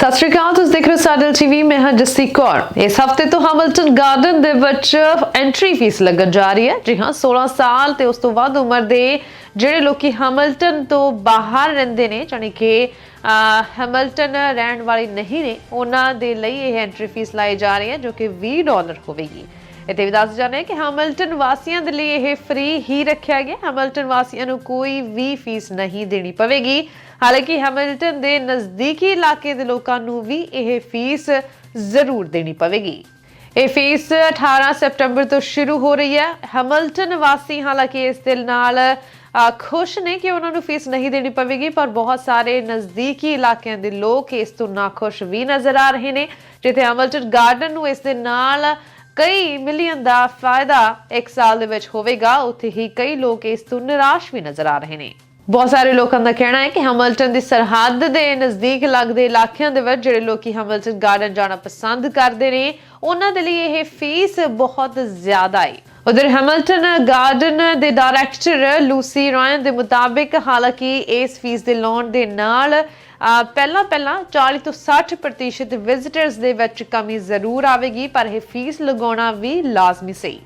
ਸਤਿ ਸ਼੍ਰੀ ਅਕਾਲ ਤੁਸੀਂ ਦੇਖ ਰਹੇ ਹੋ ਸਾਡਲ ਟੀਵੀ ਮੈਂ ਹਾਂ ਜਸੀ ਕੌਰ। ਇਸ ਹਫ਼ਤੇ ਤੋਂ ਹੈਮਿਲਟਨ ਗਾਰਡਨ ਦੇ ਵਿੱਚ ਐਂਟਰੀ ਫੀਸ ਲੱਗਣ ਜਾ ਰਹੀ ਹੈ। ਜੀ ਹਾਂ 16 ਸਾਲ ਤੇ ਉਸ ਤੋਂ ਵੱਧ ਉਮਰ ਦੇ ਜਿਹੜੇ ਲੋਕੀ ਹੈਮਿਲਟਨ ਤੋਂ ਬਾਹਰ ਰਹਿੰਦੇ ਨੇ ਜਾਣੀ ਕਿ ਅਹ, ਰਹਿਣ ਵਾਲੇ ਨਹੀਂ ਨੇ ਉਹਨਾਂ ਦੇ ਲਈ ਇਹ ਐਂਟਰੀ ਫੀਸ ਲਾਈ ਜਾ ਰਹੀ ਹੈ ਜੋ ਕਿ 20 ਡਾਲਰ ਹੋਵੇਗੀ। ਇੱਥੇ ਵੀ ਦੱਸ ਜਾਣਾ ਹੈ ਕਿ ਹੈਮਿਲਟਨ ਵਾਸੀਆਂ ਦੇ ਲਈ ਇਹ ਫ੍ਰੀ ਹੀ ਰੱਖਿਆ ਗਿਆ। ਹੈਮਿਲਟਨ ਵਾਸੀਆਂ ਨੂੰ ਕੋਈ ਵੀ ਫੀਸ ਨਹੀਂ ਦੇਣੀ ਪਵੇਗੀ। ਹਾਲਾਂਕਿ ਹੈਮਿਲਟਨ ਦੇ ਨਜ਼ਦੀਕੀ ਇਲਾਕੇ ਦੇ ਲੋਕਾਂ ਨੂੰ ਵੀ ਇਹ ਫੀਸ ਜ਼ਰੂਰ ਦੇਣੀ ਪਵੇਗੀ। ਇਹ ਫੀਸ 18 ਸਤੰਬਰ ਤੋਂ ਸ਼ੁਰੂ ਹੋ ਰਹੀ ਹੈ। ਹੈਮਿਲਟਨ ਵਾਸੀ ਹਾਲਾਂਕਿ ਇਸ ਦੇ ਨਾਲ ਖੁਸ਼ ਨੇ ਕਿ ਉਹਨਾਂ ਨੂੰ ਫੀਸ ਨਹੀਂ ਦੇਣੀ ਪਵੇਗੀ, ਪਰ ਬਹੁਤ ਸਾਰੇ ਨਜ਼ਦੀਕੀ ਇਲਾਕਿਆਂ ਦੇ ਲੋਕ ਇਸ ਤੋਂ ਨਾਖੁਸ਼ ਵੀ ਨਜ਼ਰ ਆ ਰਹੇ ਨੇ। ਜਿੱਥੇ ਹੈਮਿਲਟਨ ਗਾਰਡਨ ਨੂੰ ਇਸ ਦੇ ਨਾਲ ਕਈ ਮਿਲੀਅਨ ਦਾ ਫਾਇਦਾ ਇੱਕ ਸਾਲ ਦੇ ਵਿੱਚ ਹੋਵੇਗਾ, ਉੱਥੇ ਹੀ ਕਈ ਲੋਕ ਇਸ ਤੋਂ ਨਿਰਾਸ਼ ਵੀ ਨਜ਼ਰ ਆ ਰਹੇ ਨੇ। ਬਹੁਤ ਸਾਰੇ ਲੋਕਾਂ ਦਾ ਕਹਿਣਾ ਹੈ ਕਿ ਹੈਮਿਲਟਨ ਦੀ ਸਰਹੱਦ ਦੇ ਨਜ਼ਦੀਕ ਲੱਗਦੇ ਇਲਾਕਿਆਂ ਦੇ ਵਿੱਚ ਜਿਹੜੇ ਲੋਕੀ ਹੈਮਿਲਟਨ ਗਾਰਡਨ ਜਾਣਾ ਪਸੰਦ ਕਰਦੇ ਨੇ, ਉਹਨਾਂ ਦੇ ਲਈ ਇਹ ਫੀਸ ਬਹੁਤ ਜ਼ਿਆਦਾ ਹੈ ਉਧਰ ਹੈਮਿਲਟਨ ਗਾਰਡਨ ਦੇ ਡਾਇਰੈਕਟਰ ਲੂਸੀ ਰਾਇਨ ਦੇ ਮੁਤਾਬਿਕ, ਹਾਲਾਂਕਿ ਇਸ ਫੀਸ ਦੇ ਲਾਉਣ ਦੇ ਨਾਲ ਪਹਿਲਾਂ ਪਹਿਲਾਂ 40 ਤੋਂ 60% ਪ੍ਰਤੀਸ਼ਤ ਵਿਜ਼ਿਟਰਸ ਦੇ ਵਿੱਚ ਕਮੀ ਜ਼ਰੂਰ ਆਵੇਗੀ, ਪਰ ਇਹ ਫੀਸ ਲਗਾਉਣਾ ਵੀ ਲਾਜ਼ਮੀ ਸਹੀ